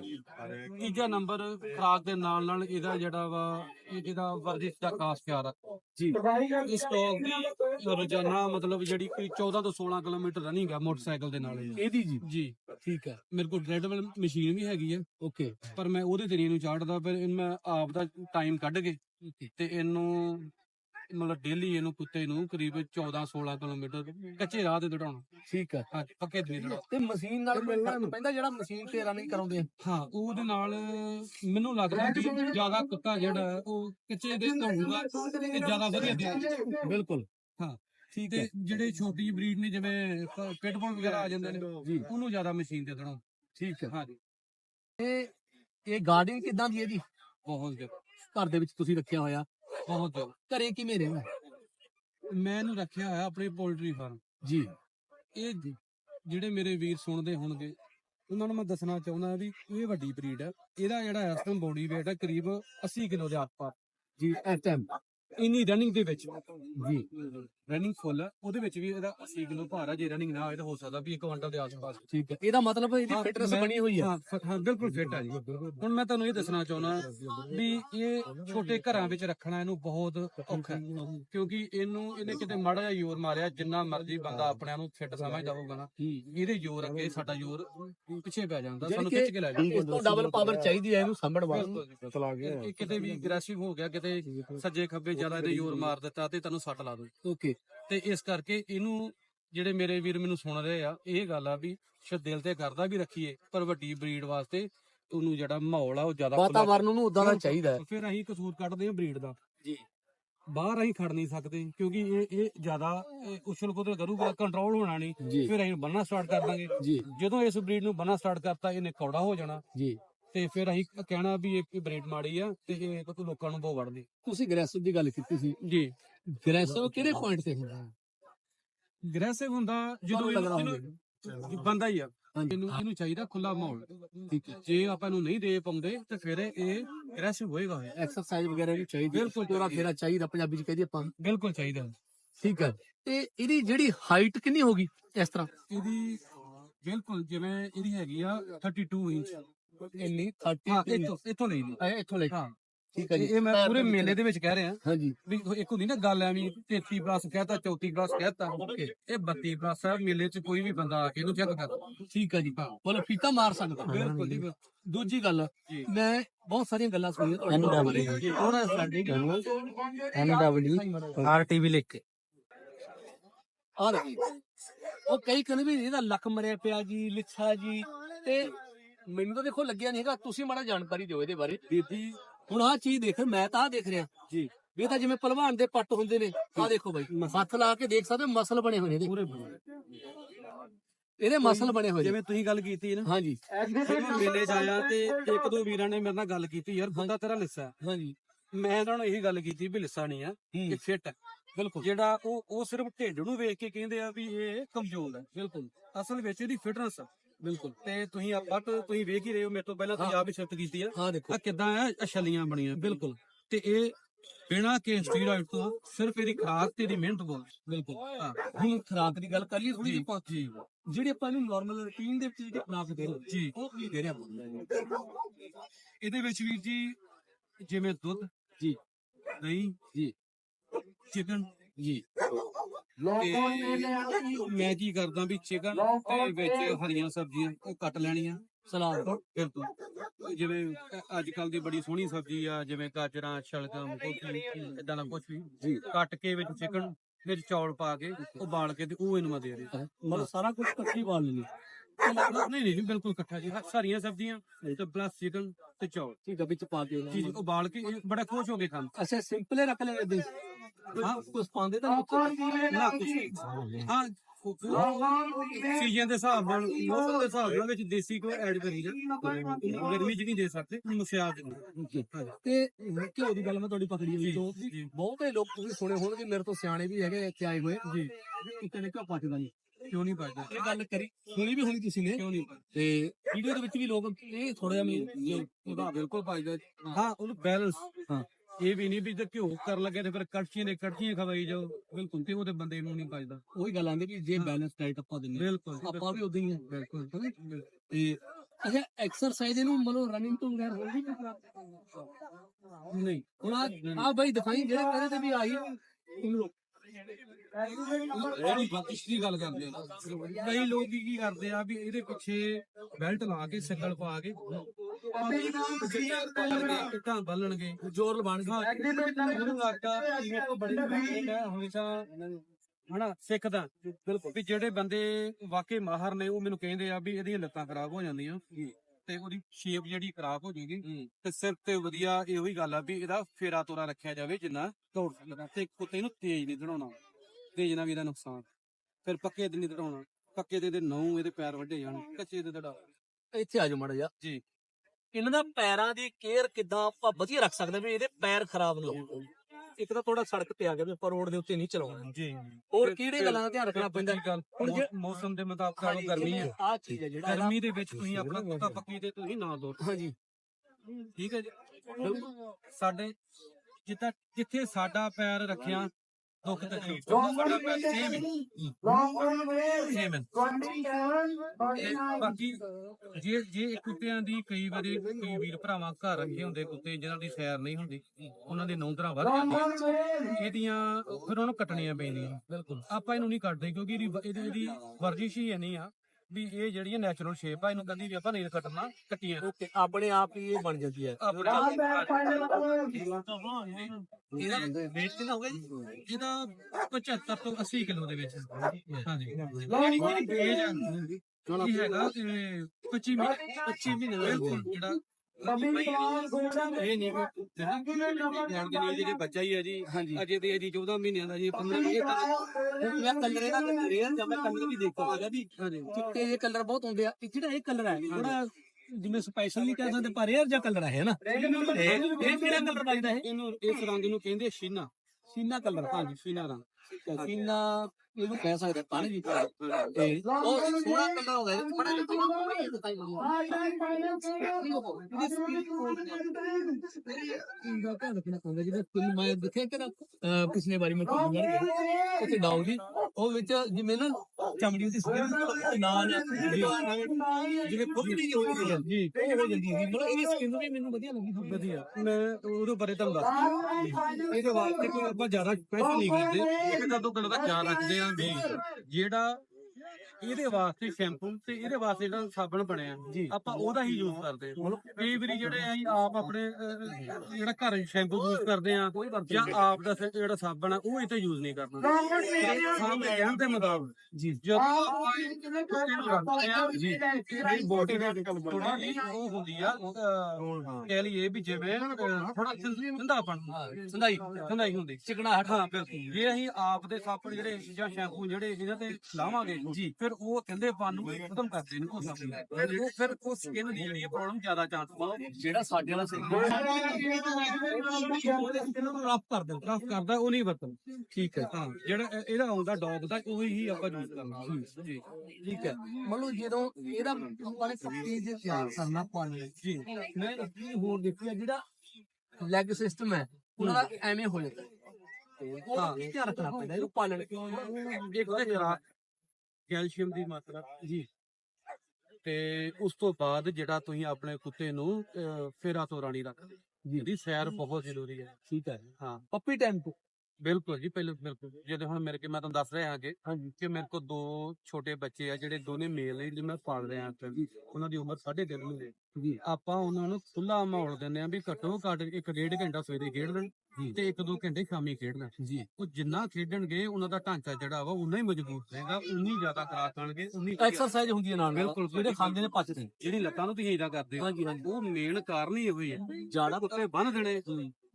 ਤੀਜਾ ਨੰਬਰ ਖੁਰਾਕ ਦੇ ਨਾਲ ਨਾਲ ਇਹਦਾ ਜਿਹੜਾ ਵਾ ਇਹ ਇਹਦਾ ਵਰਜਿਸ਼ ਦਾ ਖਾਸ ਪਿਆਰ ਆ ਜੀ। ਇਸ ਸਟਾਕ ਦੀ ਰੋਜ਼ਾਨਾ ਮਤਲਬ ਜਿਹੜੀ ਕੋਈ 14 ਤੋਂ 16 ਕਿਲੋਮੀਟਰ ਰਨਿੰਗ ਆ ਮੋਟਰਸਾਈਕਲ ਦੇ ਨਾਲ। ਇਹ। ਇਹਦੀ ਜੀ? ਜੀ। ਠੀਕ ਹੈ ਮੇਰੇ ਕੋਲ ਟ੍ਰੈਡਮਿਲ ਮਸ਼ੀਨ ਵੀ ਹੈਗੀ ਆ। ਓਕੇ। ਪਰ ਮੈਂ ਉਹਦੇ ਤੇ ਨਹੀਂ ਇਹਨੂੰ ਚਾੜਦਾ ਫਿਰ ਮੈਂ ਆਪ ਦਾ ਟਾਈਮ ਕੱਢ ਕੇ ਤੇ ਇਹਨੂੰ ਮਤਲਬ ਡੇਲੀ ਇਹਨੂੰ ਕੁੱਤੇ ਨੂੰ ਕਰੀਬ 14 16 ਕਿਲੋਮੀਟਰ ਕੱਚੇ ਰਾਹ ਤੇ ਦੌੜਾਉਣਾ ਠੀਕ ਹੈ ਹਾਂਜੀ ਪੱਕੇ ਤੇ ਨਹੀਂ ਦੌੜਾਉਣਾ ਤੇ ਮਸ਼ੀਨ ਨਾਲ ਫ਼ਰਕ ਪੈਂਦਾ ਜਿਹੜਾ ਮਸ਼ੀਨ ਤੇ ਰਨਿੰਗ ਕਰਾਉਂਦੇ ਆ? ਹਾਂ ਉਹਦੇ ਨਾਲ ਮੈਨੂੰ ਲੱਗਦਾ ਕਿ ਜ਼ਿਆਦਾ ਕੁੱਤਾ ਜਿਹੜਾ ਉਹ ਕੱਚੇ ਦੇ ਦੌੜੂਗਾ ਤੇ ਜ਼ਿਆਦਾ ਵਧੀਆ ਦੇ ਬਿਲਕੁਲ। ਹਾਂ। ਠੀਕ ਹੈ। ਜਿਹੜੇ ਛੋਟੀ ਬਰੀਡ ਨੇ ਜਿਵੇਂ ਪਿਟਬੁਲ ਵਗੈਰਾ ਆ ਜਾਂਦੇ ਨੇ ਉਹਨੂੰ ਜ਼ਿਆਦਾ ਮਸ਼ੀਨ ਤੇ ਦੜਾਉਂ ਠੀਕ ਹੈ। ਹਾਂਜੀ। ਤੇ ਇਹ ਗਾਰਡਨ ਕਿਦਾਂ ਦੀ ਹੈ ਜੀ? ਬਹੁਤ ਜ਼ਿਆਦਾ ਘਰ ਦੇ ਵਿੱਚ ਤੁਸੀਂ ਰੱਖਿਆ ਹੋਇਆ। ਬਹੁਤ ਜ਼ਿਆਦਾ। ਘਰੇ ਕਿਵੇਂ ਰਹਿੰਦਾ ਮੈਂ ਇਹਨੂੰ ਰੱਖਿਆ ਹੋਇਆ ਆਪਣੇ ਪੋਲਟਰੀ ਫਾਰਮ ਜੀ। ਇਹ ਜਿਹੜੇ ਮੇਰੇ ਵੀਰ ਸੁਣਦੇ ਹੋਣਗੇ ਉਹਨਾਂ ਨੂੰ ਮੈਂ ਦੱਸਣਾ ਚਾਹੁੰਦਾ ਵੀ ਇਹ ਵੱਡੀ ਬਰੀਡ ਹੈ ਇਹਦਾ ਜਿਹੜਾ ਇਸ ਟਾਈਮ ਬੋਡੀ weight ਹੈ ਕਰੀਬ 80 ਕਿਲੋ ਦੇ ਆਸ-ਪਾਸ। ਜੀ ਇਸ ਟਾਈਮ ਇੰਨੀ ਰਨਿੰਗ ਦੇ ਵਿੱਚ। ਜੀ। ਰਨਿੰਗ ਫੁੱਲ ਉਹਦੇ ਵਿੱਚ ਵੀ ਇਹਦਾ 80 ਕਿਲੋ ਭਾਰ ਹੈ ਜੇ ਰਨਿੰਗ ਨਾ ਹੋਏ ਤਾਂ ਹੋ ਸਕਦਾ ਵੀ 1 ਕੁਇੰਟਲ ਦੇ ਆਸ-ਪਾਸ ਠੀਕ ਹੈ। ਇਹਦਾ ਮਤਲਬ ਇਹਦੀ ਫਿਟਨੈਸ ਬਣੀ ਹੋਈ ਹੈ। ਹਾਂ ਹਾਂ ਬਿਲਕੁਲ ਫਿੱਟ ਹੈ ਜੀ। ਹੁਣ ਮੈਂ ਤੁਹਾਨੂੰ ਇਹ ਦੱਸਣਾ ਚਾਹੁੰਦਾ ਵੀ ਇਹ ਛੋਟੇ ਘਰਾਂ ਵਿੱਚ ਰੱਖਣਾ ਇਹਨੂੰ ਬਹੁਤ ਔਖਾ ਕਿਉਂਕਿ ਇਹਨੂੰ ਇਹਨੇ ਕਿਤੇ ਮਾੜਾ ਜਿਹਾ ਜ਼ੋਰ ਮਾਰਿਆ ਜਿੰਨਾ ਮਰਜ਼ੀ ਬੰਦਾ ਆਪਣਿਆਂ ਨੂੰ ਫਿੱਟ ਸਮਝਦਾ ਹੋਊਗਾ ਨਾ। ਇਹਦੇ ਜ਼ੋਰ ਅੱਗੇ ਸਾਡਾ ਜ਼ੋਰ ਪਿੱਛੇ ਪੈ ਜਾਂਦਾ। ਸਾਨੂੰ ਖਿੱਚ ਕੇ ਲੈ ਜਾਂਦਾ ਇਸ ਤੋਂ ਡਬਲ ਪਾਵਰ ਚਾਹੀਦੀ ਹੈ ਇਹਨੂੰ ਸੰਭੜ ਵਾਸਤੇ। ਕਿਤੇ ਵੀ ਅਗਰੈਸਿਵ ਹੋ ਗਿਆ ਕਿਤੇ ਸੱਜੇ ਖੱਬੇ ਜ਼ਿਆਦਾ ਇਹਦੇ ਜ਼ੋਰ ਮਾਰ ਦਿੱਤਾ ਤੇ ਤੁਹਾਨੂੰ ਸੱਟ ਲਾ ਦੋ ਓਕੇ। ਤੇ ਇਸ ਕਰਕੇ ਇਹਨੂੰ ਜਿਹੜੇ ਮੇਰੇ ਵੀਰ ਮੈਨੂੰ ਸੁਣ ਰਹੇ ਆ ਇਹ ਗੱਲ ਆ ਵੀ ਦਿਲ ਤੇ ਕਰਦਾ ਵੀ ਰੱਖੀਏ ਪਰ ਵੱਡੀ ਬਰੀਡ ਵਾਸਤੇ ਉਹਨੂੰ ਜਿਹੜਾ ਮਾਹੌਲ ਆ ਉਹ ਜ਼ਿਆਦਾ ਵਾਤਾਵਰਨ ਨੂੰ ਉਦਾਂ ਦਾ ਚਾਹੀਦਾ ਹੈ। ਫਿਰ ਅਸੀਂ ਕਸੂਰ ਕੱਢਦੇ ਹਾਂ ਬਰੀਡ ਦਾ। ਜੀ। ਬਾਹਰ ਅਸੀਂ ਖੜ ਨਹੀਂ ਸਕਦੇ ਕਿਉਂਕਿ ਇਹ ਇਹ ਜ਼ਿਆਦਾ ਉਛਲ ਕੁਦਲ ਕਰੂਗਾ ਕੰਟਰੋਲ ਹੋਣਾ ਨਹੀਂ। ਜੀ। ਫਿਰ ਅਸੀਂ ਬੰਨਣਾ ਸਟਾਰਟ ਕਰ ਦਾਂਗੇ। ਜੀ। ਜਦੋਂ ਇਸ ਬਰੀਡ ਨੂੰ ਬੰਨਣਾ ਸਟਾਰਟ ਕਰਤਾ ਇਹਨੇ ਕੌੜਾ ਹੋ ਜਾਣਾ। ਜੀ। ਤੇ ਫਿਰ ਅਸੀਂ ਕਹਿਣਾ ਵੀ ਇਹ ਬਰੀਡ ਮਾੜੀ ਆ ਤੇ ਇਹ ਲੋਕਾਂ ਨੂੰ ਬਹੁਤ ਵੜਦੀ ਤੁਸੀਂ ਗ੍ਰੈਸਿਵ ਦੀ ਗੱਲ ਕੀਤੀ ਸੀ। ਜੀ। ਗ੍ਰੈਸਿਵ ਕਿਹੜੇ ਪੁਆਇੰਟ ਤੇ ਹੁੰਦਾ? ਹੈ ਅਗਰੈਸਿਵ ਹੁੰਦਾ ਜਦੋਂ ਲੱਗਣਾ ਇਹਨੂੰ- ਹੁੰਦਾ ਇਹਨੂੰ ਬੰਦਾ ਹੀ ਆ। ਹਾਂਜੀ। ਇਹਨੂੰ ਇਹਨੂੰ ਚਾਹੀਦਾ ਖੁੱਲਾ ਮਾਹੌਲ। ਠੀਕ ਹੈ। ਜੇ ਆਪਾਂ ਨੂੰ ਨਹੀਂ ਦੇ ਪਾਉਂਦੇ ਤੇ ਫਿਰ ਇਹ ਅਗਰੈਸਿਵ ਹੋਏਗਾ। ਇਹ। ਐਕਸਰਸਾਈਜ਼ ਵਗੈਰਾ ਵੀ ਚਾਹੀਦੀ ਬਿਲਕੁਲ। ਤੋਰਾ ਫੇਰਾ ਚਾਹੀਦਾ ਪੰਜਾਬੀ ਚ ਕਹਦੇ ਆਪਾਂ। ਬਿਲਕੁਲ ਚਾਹੀਦਾ। ਠੀਕ ਹੈ। ਤੇ ਇਹਦੀ ਜਿਹੜੀ ਹਾਈਟ ਕਿੰਨੀ ਹੋਗੀ ਇਸ ਤਰ੍ਹਾਂ? ਇਹਦੀ ਬਿਲਕੁਲ ਜਿਵੇਂ ਇਹਦੀ ਹੈਗੀ ਆ 32 ਇੰਚ ਇੰਨੀ ਹਾਂ 30 ਇੱਥੋਂ ਇੱਥੋਂ ਲਈ। ਇਹ ਇੱਥੋਂ ਲੈ ਕੇ ਹਾਂ। ਠੀਕ ਹੈ ਜੀ। ਇਹ ਮੈਂ ਪੂਰੇ ਮੇਲੇ ਦੇ ਵਿੱਚ ਕਹਿ ਰਿਹਾ। ਹਾਂਜੀ। ਵੀ ਇੱਕ ਹੁੰਦੀ ਨਾ ਗੱਲ ਐਵੇਂ 33 ਪਲੱਸ ਕਹਿਤਾ 34 ਪਲੱਸ ਕਹਿਤਾ। ਇਹ 32 ਪਲੱਸ ਹੈ ਮੇਲੇ 'ਚ ਕੋਈ ਵੀ ਬੰਦਾ ਆ ਕੇ ਇਹਨੂੰ ਚੈੱਕ ਕਰ ਠੀਕ ਹੈ ਜੀ ਬੋਲੋ ਫੀਤਾ ਮਾਰ ਸਕਦਾ। ਬਿਲਕੁਲ ਜੀ। ਦੂਜੀ ਗੱਲ। ਮੈਂ ਬਹੁਤ ਸਾਰੀਆਂ ਗੱਲਾਂ ਸੁਣੀਆਂ ਤੁਹਾਡੇ ਬਾਰੇ ਉਹਨਾਂ ਸਾਡੇ ਆਰਟੀਵੀ ਲਿਖ ਕੇ। ਆ ਰਹੀ ਉਹ ਕਈ ਕਹਿੰਦੇ ਵੀ ਇਹਦਾ ਲੱਕ ਮਰਿਆ ਪਿਆ ਜੀ ਲਿੱਛਾ ਜੀ। ਤੇ ਮੈਨੂੰ ਤਾਂ ਦੇਖੋ ਲੱਗਿਆ ਨਹੀਂ ਹੈਗਾ। ਤੁਸੀਂ ਮਾੜਾ ਜਾਣਕਾਰੀ ਦਿਓ ਇਹਦੇ ਬਾਰੇ। ਬੀਬੀ ਹੁਣ ਆਹ ਚੀਜ਼ ਦੇਖ ਮੈਂ ਤਾਂ ਆਹ ਦੇਖ ਰਿਹਾ। ਜੀ। ਵੀ ਤਾਂ ਜਿਵੇਂ ਪਹਿਲਵਾਨ ਦੇ ਪੱਟ ਹੁੰਦੇ ਨੇ ਆਹ ਦੇਖੋ ਬਾਈ ਹੱਥ ਲਾ ਕੇ ਦੇਖ ਸਕਦੇ ਮਸਲ ਬਣੇ ਹੋਏ ਨੇ ਇਹਦੇ। ਪੂਰੇ ਇਹਦੇ ਮਸਲ ਬਣੇ ਹੋਏ ਜਿਵੇਂ ਤੁਸੀਂ ਗੱਲ ਕੀਤੀ ਨਾ ਹਾਂਜੀ। ਜਦੋਂ ਮੇਲੇ 'ਚ ਆਇਆ ਤੇ ਇੱਕ ਦੋ ਵੀਰਾਂ ਨੇ ਮੇਰੇ ਨਾਲ ਗੱਲ ਕੀਤੀ ਯਾਰ ਬੰਦਾ ਤੇਰਾ ਲਿੱਸਾ ਹੈ। ਹਾਂਜੀ। ਮੈਂ ਉਹਨਾਂ ਨੂੰ ਇਹੀ ਗੱਲ ਕੀਤੀ ਵੀ ਲਿੱਸਾ ਨਹੀਂ ਆ ਇਹ ਫਿੱਟ ਹੈ। ਬਿਲਕੁਲ। ਜਿਹੜਾ ਉਹ ਉਹ ਸਿਰਫ ਢਿੱਡ ਨੂੰ ਵੇਖ ਕੇ ਕਹਿੰਦੇ ਆ ਵੀ ਇਹ ਕਮਜ਼ੋਰ ਹੈ। ਬਿਲਕੁਲ। ਅਸਲ ਵਿੱਚ ਇਹਦੀ ਫਿਟਨੈਸ ਬਿਲਕੁਲ। ਤੇ ਤੁਸੀਂ ਬਟ ਤੁਸੀਂ ਵੇਖ ਹੀ ਰਹੇ ਹੋ ਮੇਰੇ ਤੋਂ ਪਹਿਲਾਂ ਤੁਸੀਂ। ਆਪ ਹੀ ਸ਼ਿਫਟ ਕੀਤੀ ਆ। ਹਾਂ ਦੇਖੋ। ਆ ਕਿਦਾਂ ਆ ਆਹ ਛੱਲੀਆਂ ਬਣੀਆਂ ਬਿਲਕੁਲ। ਤੇ ਇਹ ਬਿਨਾਂ ਕਿ ਸਟੀਰੋਇਡ ਤੋਂ ਸਿਰਫ ਇਹਦੀ ਖਰਾਕ ਤੇ ਇਹਦੀ ਮਿਹਨਤ ਬੋਲ ਬਿਲਕੁਲ। ਹਾਂ। ਹੁਣ ਖਰਾਕ ਦੀ ਗੱਲ ਕਰ ਲਈ ਥੋੜੀ ਜਿਹੀ ਆਪਾਂ ਜੀ। ਜਿਹੜੀ ਆਪਾਂ ਇਹਨੂੰ ਨਾਰਮਲ ਰੂਟੀਨ ਦੇ ਵਿੱਚ ਜਿਹੜੀ ਖਰਾਕ ਦੇ ਰਹੇ ਜੀ। ਉਹ ਕੀ ਦੇ ਰਹੇ ਇਹਦੇ ਵਿੱਚ ਵੀਰ ਜੀ ਜਿਵੇਂ ਦੁੱਧ ਜੀ। ਦਹੀਂ ਜੀ। ਚਿਕਨ ਜੀ ਤੇ ਮੈਂ ਕੀ ਕਰਦਾ ਵੀ ਚਿਕਨ ਤੇ ਵਿੱਚ ਹਰੀਆਂ ਸਬਜ਼ੀਆਂ ਉਹ ਕੱਟ ਲੈਣੀਆਂ ਸਲਾਦ ਬਿਲਕੁਲ ਜਿਵੇਂ ਅੱਜ ਕੱਲ ਦੀ ਬੜੀ ਸੋਹਣੀ ਸਬਜ਼ੀ ਆ ਜਿਵੇਂ ਗਾਜਰਾਂ ਸ਼ਲਗਮ ਗੋਭੀ ਇਦਾਂ ਦਾ ਕੁਝ ਵੀ। ਜੀ। ਕੱਟ ਕੇ ਵਿੱਚ ਚਿਕਨ ਵਿੱਚ ਚੌਲ ਪਾ ਕੇ ਉਬਾਲ ਕੇ ਤੇ ਉਹ ਇਹਨੂੰ ਮੈਂ ਦੇ ਰਿਹਾ ਮਤਲਬ ਸਾਰਾ ਕੁਝ ਇਕੱਠੀ ਬਾਲ ਲੈਣੀ ਨਹੀਂ ਨਹੀਂ ਬਿਲਕੁਲ ਇਕੱਠਾ ਜੀ। ਸਾਰੀਆਂ ਸਬਜ਼ੀਆਂ ਤੇ ਪਲੱਸ ਚਿਕਨ ਤੇ ਚੌਲ। ਠੀਕ ਹੈ ਵਿੱਚ ਪਾ ਕੇ ਜੀ ਉਬਾਲ ਕੇ ਬੜਾ ਖੁਸ਼ ਹੋ ਕੇ ਖਾਂਦੇ। ਅੱਛਾ ਸਿੰਪਲ ਰੱਖ ਲੈਣੇ ਦੇ ਹਾਂ ਕੁਝ ਪਾਉਂਦੇ ਤਾਂ ਨਹੀਂ। ਨਾ ਨਹੀਂ। ਹਾਂ ਸੀਜ਼ਨ ਦੇ ਹਿਸਾਬ ਨਾਲ ਮੌਸਮ ਦੇ ਹਿਸਾਬ ਨਾਲ ਵਿੱਚ ਦੇਸੀ ਕੋ ਐਡ ਕਰੀ ਜਾ ਗਰਮੀ ਚ ਨਹੀਂ ਦੇ ਸਕਦੇ ਮੁਸਿਆਲ ਦੇ ਤੇ ਘਿਓ ਦੀ ਗੱਲ ਮੈਂ ਤੁਹਾਡੀ ਪਕੜੀ ਹੋਈ ਤੋਂ। ਜੀ। ਬਹੁਤੇ ਲੋਕ ਤੁਸੀਂ ਸੁਣੇ ਹੋਣਗੇ ਮੇਰੇ ਤੋਂ ਸਿਆਣੇ ਵੀ ਹੈਗੇ ਇੱਥੇ ਆਏ ਹੋਏ। ਜੀ। ਇੱਕ ਨੇ ਘਿਓ ਪਚਦਾ ਨਹੀਂ। ਕਿਉਂ ਨਹੀਂ ਪਾਜਦਾ ਇਹ ਗੱਲ ਕਰੀ ਸੁਣੀ ਵੀ ਹੋਣੀ ਤੁਸੀਂ ਨੇ। ਕਿਉਂ ਨਹੀਂ ਪਾਜਦਾ ਤੇ ਵੀਡੀਓ ਦੇ ਵਿੱਚ ਵੀ ਲੋਕ ਇਹ ਥੋੜਾ ਜਿਹਾ ਉਹਦਾ ਬਿਲਕੁਲ ਪਾਜਦਾ ਹਾਂ ਉਹਨੂੰ ਬੈਲੈਂਸ ਹਾਂ। ਇਹ ਵੀ ਨਹੀਂ ਵੀ ਜੇ ਘਿਓ ਕਰਨ ਲੱਗੇ ਤੇ ਫਿਰ ਕੜਛੀਆਂ ਨੇ ਕੜਛੀਆਂ ਖਵਾਈ ਜਾਓ। ਬਿਲਕੁਲ ਤੇ ਉਹਦੇ ਬੰਦੇ ਨੂੰ ਨਹੀਂ ਪਾਜਦਾ ਉਹੀ ਗੱਲ ਆਂਦੀ ਵੀ ਜੇ ਬੈਲੈਂਸ ਡਾਈਟ ਆਪਾਂ ਹਾਂ, ਬਿਲਕੁਲ ਆਪਾਂ ਵੀ ਉਦਾਂ ਹੀ ਆ। ਬਿਲਕੁਲ। ਤੇ ਅੱਛਾ ਐਕਸਰਸਾਈਜ਼ ਇਹਨੂੰ ਮਤਲਬ ਰਨਿੰਗ ਤੋਂ ਬਗੈਰ ਹੋ ਵੀ ਨਹੀਂ। ਹੁਣ ਆ ਆ ਬਾਈ ਦਿਖਾਈ ਜਿਹੜੇ ਕਹਿੰਦੇ ਤੇ ਵੀ ਆਈ ਇਹਨੂੰ ਜਿਹੜੀ ਬਖਸ਼ ਦੀ ਗੱਲ ਕਰਦੇ ਆ ਕਈ ਲੋਕ ਕੀ ਕਰਦੇ ਆ ਵੀ ਇਹਦੇ ਪਿੱਛੇ ਬੈਲਟ ਲਾ ਕੇ ਸਿੱਕਲ ਪਾ ਕੇ ਕਿੱਟਾਂ ਬੱਲਣਗੇ ਜ਼ੋਰ ਲਵਾਣ ਹਾਂ ਮੈਨੂੰ ਲੱਗਦਾ ਤੋਂ ਬੜੀ ਹਮੇਸ਼ਾ ਹਨਾ ਸਿੱਖਦਾ। ਬਿਲਕੁਲ। ਵੀ ਜਿਹੜੇ ਬੰਦੇ ਵਾਕਈ ਮਾਹਰ ਨੇ ਉਹ ਮੈਨੂੰ ਕਹਿੰਦੇ ਆ ਵੀ ਇਹਦੀਆਂ ਲੱਤਾਂ ਖਰਾਬ ਹੋ ਜਾਂਦੀਆਂ। ਤੇ ਉਹਦੀ ਸ਼ੇਪ ਜਿਹੜੀ ਖਰਾਬ ਹੋ ਜੂਗੀ ਤੇ ਸਿਰ ਤੇ ਵਧੀਆ ਇਹੋ ਹੀ ਗੱਲ ਆ ਵੀ ਇਹਦਾ ਫੇਰਾ ਤੋਰਾ ਰੱਖਿਆ ਜਾਵੇ ਜਿੰਨਾ ਦੌੜ ਸਕਦਾ ਤੇ ਕੁੱਤੇ ਨੂੰ ਤੇਜ਼ ਨਹੀਂ ਦੜਾਉਣਾ। ਤੇਜ਼ ਨਾਲ ਵੀ ਇਹਦਾ ਨੁਕਸਾਨ। ਫਿਰ ਪੱਕੇ ਤੇ ਨਹੀਂ ਦੜਾਉਣਾ। ਪੱਕੇ ਦੇ ਦੇ ਨੌ ਇਹਦੇ ਪੈਰ ਵੱਡੇ ਜਾਣ ਕੱਚੇ ਦੇ ਦੜਾ। ਇੱਥੇ ਆ ਜਾ ਮੜਾ ਜਾ ਜੀ। ਇਹਨਾਂ ਦਾ ਪੈਰਾਂ ਦੀ ਕੇਅਰ ਕਿੱਦਾਂ ਆਪਾਂ ਵਧੀਆ ਰੱਖ ਸਕਦੇ ਵੀ ਇਹਦੇ ਪੈਰ ਖਰਾਬ ਨਾ ਹੋਣ। ਇੱਕ ਤਾਂ ਥੋੜਾ ਸੜਕ ਤੇ ਆ ਗਿਆ ਵੀ ਆਪਾਂ ਰੋਡ ਦੇ ਉੱਤੇ ਨਹੀਂ ਚਲਾਉਣਾ। ਜੀ ਹੋਰ ਕਿਹੜੇ ਗੱਲਾਂ ਦਾ ਧਿਆਨ ਰੱਖਣਾ ਪੈਂਦਾ? ਗੱਲ ਹੁਣ ਜੇ- ਮੌਸਮ ਦੇ ਮੁਤਾਬਕ ਆਲੋ ਗਰਮੀ ਹੈ ਆ। ਚੀਜ਼ ਹੈ ਜਿਹੜਾ ਗਰਮੀ ਦੇ ਵਿੱਚ ਤੁਸੀਂ ਆਪਣਾ ਕੁੱਤਾ ਪੱਕੀ ਤੇ ਤੁਸੀਂ ਨਾ ਦੋ ਹਾਂਜੀ। ਠੀਕ ਹੈ ਜੀ। ਸਾਡੇ ਜਿੱਦਾਂ ਜਿੱਥੇ ਸਾਡਾ ਪੈਰ ਰੱਖਿਆ ਦੁੱਖ ਤਕਲੀਫ ਸਾਡਾ ਪੈਰ ਸੇਮ ਹੈ। ਸੇਮ ਹੈ ਤੇ ਬਾਕੀ ਜੇ ਜੇ ਇਹ ਕੁੱਤਿਆਂ ਦੀ ਕਈ ਵਾਰੀ ਕਈ ਵੀਰ ਭਰਾਵਾਂ ਘਰ ਰੱਖੇ ਹੁੰਦੇ ਕੁੱਤੇ ਜਿਨ੍ਹਾਂ ਦੀ ਸੈਰ ਨਹੀਂ ਹੁੰਦੀ ਉਹਨਾਂ ਦੀ ਨੌਂਦਰਾਂ ਵੱਧ ਜਾਂਦੀਆਂ। ਇਹਦੀਆਂ ਫਿਰ ਉਹਨਾਂ ਨੂੰ ਕੱਟਣੀਆਂ ਪੈਂਦੀਆਂ। ਬਿਲਕੁਲ। ਆਪਾਂ ਇਹਨੂੰ ਨਹੀਂ ਕੱਟਦੇ ਕਿਉਂਕਿ ਇਹਦੀ ਵਰਜਿਸ਼ ਹੀ ਨਹੀਂ ਆ ਵੀ ਇਹ ਜਿਹੜੀ ਹੈ ਨੈਚੁਰਲ ਸ਼ੇਪ ਆ ਇਹਨੂੰ ਕਦੀ ਵੀ ਆਪਾਂ ਨਹੀਂ ਕੱਟਣਾ ਕੱਟੀਏ ਓਕੇ ਆਪਣੇ ਆਪ ਹੀ ਇਹ ਬਣ ਜਾਂਦੀ ਹੈ। ਆਪਣਾ ਇਹਦਾ weight ਕਿੰਨਾ ਹੋਗਾ ਜੀ। ਇਹਦਾ 75 ਤੋਂ 80 ਕਿਲੋ ਦੇ ਵਿੱਚ। ਹਾਂਜੀ। ਜਿਹੜੀ ਜਿਹੜੀ ਗੇਜ ਆ ਇਹ ਹੈਗਾ ਤੇ 25 ਮਹੀਨੇ 25 ਮਹੀਨੇ ਦਾ ਜਿਹੜਾ ਇਹ ਨਹੀਂ ਜਾਣ ਕੇ ਨਹੀਂ ਜਿਹੜੇ ਬੱਚਾ ਹੀ ਹੈ ਜੀ ਹਾਂਜੀ ਅਜੇ ਤੇ ਜੀ 14 ਮਹੀਨਿਆਂ ਦਾ ਜੀ 15 ਮਹੀਨੇ ਦਾ ਮੈਂ ਕਲਰ ਇਹਦਾ ਰੇਅਰ ਜਾਂ ਮੈਂ ਕਲਰ ਵੀ ਦੇਖਦਾ ਹੈਗਾ ਵੀ ਹਾਂਜੀ ਚਿੱਟੇ ਇਹ ਕਲਰ ਬਹੁਤ ਹੁੰਦੇ ਆ ਇਹ ਜਿਹੜਾ ਇਹ ਕਲਰ ਹੈ ਥੋੜਾ ਜਿਵੇਂ ਸਪੈਸ਼ਲ ਨਹੀਂ ਕਹਿ ਸਕਦੇ ਪਰ ਰੇਅਰ ਜਾਂ ਕਲਰ ਹੈ ਨਾ ਇਹ ਇਹ ਕਿਹੜਾ ਕਲਰ ਵੱਜਦਾ ਹੈ ਇਹਨੂੰ ਇਸ ਰੰਗ ਨੂੰ ਕਹਿੰਦੇ ਸ਼ੀਨਾ ਸੀਨਾ ਕਲਰ ਹਾਂਜੀ ਸ਼ੀਨਾ ਰੰਗ ਸੀਨਾ ਇਹਨੂੰ ਕਹਿ ਸਕਦੇ ਪਾਣੀ ਵੀ ਤੇ ਉਹ ਸੋਹਣਾ ਹੁੰਦਾ ਹੈ ਬੜਾ ਜਿਹਦੇ ਫਿਲਮ ਮੈਂ ਦੇਖਿਆ ਕਿ ਪਿਛਲੇ ਵਾਰੀ ਮੈਂ ਕੋਈ ਗਿਆ। ਉੱਥੇ ਡਾਉ ਦੀ ਉਹ ਵਿੱਚ ਜਿਵੇਂ ਨਾ ਚਮੜੀ ਦੀ ਸਕਿਨ ਨਾਲ ਜਿਵੇਂ ਹੋਈ ਹੈ ਜੀ ਉਹ ਹੋ ਜਾਂਦੀ ਹੈ ਮਤਲਬ ਇਹ ਸਕਿਨ ਵੀ ਮੈਨੂੰ ਵਧੀਆ ਲੱਗੀ ਵਧੀਆ। ਮੈਂ ਉਹਦੇ ਬਾਰੇ ਤੁਹਾਨੂੰ ਦੱਸ ਇਹਦੇ ਵਾਸਤੇ ਕੋਈ ਆਪਾਂ ਜ਼ਿਆਦਾ ਸਪੈਸ਼ਲ ਨਹੀਂ ਕਰਦੇ। ਇੱਕ ਤਾਂ ਦੋ ਗੱਲਾਂ ਦਾ ਖਿਆਲ ਰੱਖਦੇ ਆਂ। ਵੀ ਜਿਹੜਾ ਇਹਦੇ ਵਾਸਤੇ ਸ਼ੈਂਪੂ ਤੇ ਇਹਦੇ ਵਾਸਤੇ ਜਿਹੜਾ ਸਾਬਣ ਬਣਿਆ ਆਪਾਂ ਉਹਦਾ ਹੀ ਯੂਜ਼ ਕਰਦੇ ਹਾਂ। ਕਈ ਵਾਰੀ ਜਿਹੜੇ ਅਸੀਂ ਆਪ ਆਪਣੇ ਅਹ, ਜਿਹੜਾ ਘਰ ਸ਼ੈਂਪੂ ਯੂਜ਼ ਕਰਦੇ ਆ ਜਾਂ ਆਪ ਦਾ ਸ- ਜਿਹੜਾ ਸਾਬਣ ਆ ਉਹ ਤੇ ਯੂਜ਼ ਨਹੀਂ ਕਰਨਾ। ਸਾਹਮਣੇ ਕਹਿਣ ਦੇ ਮੁਤਾਬਕ ਜੀ। ਜੀ ਇਹ ਬੋਡੀ ਦਾ ਥੋੜੀ ਜਿਹੀ ਉਹ ਹੁੰਦੀ ਆ ਅਹ, ਕਹਿ ਲਈਏ ਵੀ ਜਿਵੇਂ ਥੋੜਾ ਠੰਡਾਪਣ ਸੰਧਾਈ ਠੰਡਾਈ ਹੁੰਦੀ। ਚਿਕਣਾ ਹਟ ਹਾਂ ਬਿਲਕੁਲ ਜੇ ਅਸੀਂ ਆਪ ਦੇ ਸਾਬਣ ਜਿਹੜੇ ਜਾਂ ਸ਼ੈਂਪੂ ਜਿਹੜੇ ਇਹਨਾਂ ਤੇ ਲਾਵਾਂਗੇ ਜੀ। ਫਿਰ ਉਹ ਕਹਿੰਦੇ ਪਾਣ ਨੂੰ ਖਤਮ ਕਰਦੇ ਨੇ ਉਹ ਸਾਬਣ ਉਹ ਫਿਰ ਉਹ ਸਕਿਨ ਦੀ ਜਿਹੜੀ ਪ੍ਰੋਬਲਮ ਜ਼ਿਆਦਾ ਚਾਂਸ ਪਾਉਂਦੇ ਜਿਹੜਾ ਸਾਡੇ ਵਾਲਾ ਰਫ ਕਰ ਦਿੰਦਾ ਰਫ ਕਰਦਾ ਉਹ ਨਹੀਂ ਵਰਤਣ। ਠੀਕ ਹੈ। ਹਾਂ ਜਿਹੜਾ ਇਹ- ਇਹਦਾ ਆਉਂਦਾ ਡੌਗ ਦਾ ਉਹੀ ਹੀ ਆਪਾਂ ਯੂਜ਼ ਕਰਨਾ। ਜੀ ਠੀਕ ਹੈ। ਮਤਲਬ ਜਦੋਂ ਇਹਦਾ ਆਪਾਂ ਨੇ ਪੱਤੀ ਜੇ ਧਿਆਨ ਕਰਨਾ ਪਾਣੀ ਜੀ। ਮੈਂ ਇੱਕ ਚੀਜ਼ ਹੋਰ ਦੇਖੀ ਆ ਜਿਹੜਾ ਲੈਗ ਸਿਸਟਮ ਹੈ ਉਹਨਾਂ ਦਾ ਐਵੇਂ ਹੋ ਜਾਂਦਾ। ਉਹ ਹਾਂ। ਧਿਆਨ ਰੱਖਣਾ ਪੈਂਦਾ ਇਹਨੂੰ ਪਾਲਣ। ਉਹਦੇ ਜਰਾ ਕੈਲਸ਼ੀਅਮ ਦੀ ਮਾਤਰਾ ਜੀ। ਤੇ ਉਸ ਤੋਂ ਬਾਅਦ ਜਿਹੜਾ ਤੁਸੀਂ ਆਪਣੇ ਕੁੱਤੇ ਨੂੰ ਅਹ, ਫੇਰਾ ਤੋਰਾਣੀ ਰੱਖਦੇ ਜੀ। ਇਹਦੀ ਸੈਰ ਬਹੁਤ ਜ਼ਰੂਰੀ ਹੈ। ਠੀਕ ਹੈ। ਹਾਂ। ਪੱਪੀ ਟਾਈਮ ਤੋਂ। ਬਿਲਕੁਲ ਜੀ ਪਹਿਲੇ ਬਿਲਕੁਲ। ਜਦੋਂ ਹੁਣ ਮੇਰੇ ਕੇ ਮੈਂ ਤੁਹਾਨੂੰ ਦੱਸ ਰਿਹਾ ਹਾਂ ਕਿ ਹਾਂਜੀ। ਕਿ ਮੇਰੇ ਕੋਲ ਦੋ ਛੋਟੇ ਬੱਚੇ ਆ ਜਿਹੜੇ ਦੋਨੇ ਮੇਲ ਨੇ ਜਿਹੜੇ ਮੈਂ ਪਾਲ ਰਿਹਾ ਹਾਂ। ਉਹਨਾਂ ਦੀ ਉਮਰ 3.5 ਮਹੀਨੇ। ਜੀ ਆਪਾਂ ਉਹਨਾਂ ਨੂੰ ਖੁੱਲਾ ਮਾਹੌਲ ਦਿੰਦੇ ਆ ਵੀ ਘੱਟੋ ਘੱਟ ਇੱਕ ਡੇਢ ਘੰਟਾ ਸਵੇਰੇ ਖੇਡ ਲੈਣ ਜੀ। ਤੇ ਇੱਕ ਦੋ ਘੰਟੇ ਸ਼ਾਮੀ ਖੇਡ ਲੈਣ। ਜੀ। ਉਹ ਜਿੰਨਾ ਖੇਡਣਗੇ ਉਹਨਾਂ ਦਾ ਢਾਂਚਾ ਜਿਹੜਾ ਵਾ ਉਨਾ ਹੀ ਮਜ਼ਬੂਤ ਰਹੇਗਾ ਉਨੀ ਜ਼ਿਆਦਾ ਖਰਾਕ ਖਾਣਗੇ ਉਨੀ ਐਕਸਰਸਾਈਜ਼ ਹੁੰਦੀ ਹੈ ਨਾਲ। ਬਿਲਕੁਲ, ਜਿਹੜੇ ਖਾਂਦੇ ਨੇ ਪਚਦੇ ਜਿਹੜੀ ਲੱਤਾਂ ਨੂੰ ਤੁਸੀਂ ਇਦਾਂ ਕਰਦੇ ਹੋ ਹਾਂਜੀ ਹਾਂਜੀ। ਉਹ ਮੇਨ ਕਾਰਨ ਹੀ ਉਹੀ ਹੈ ਜ਼ਿਆਦਾ ਕੁੱਤੇ ਬੰਨ ਦੇਣੇ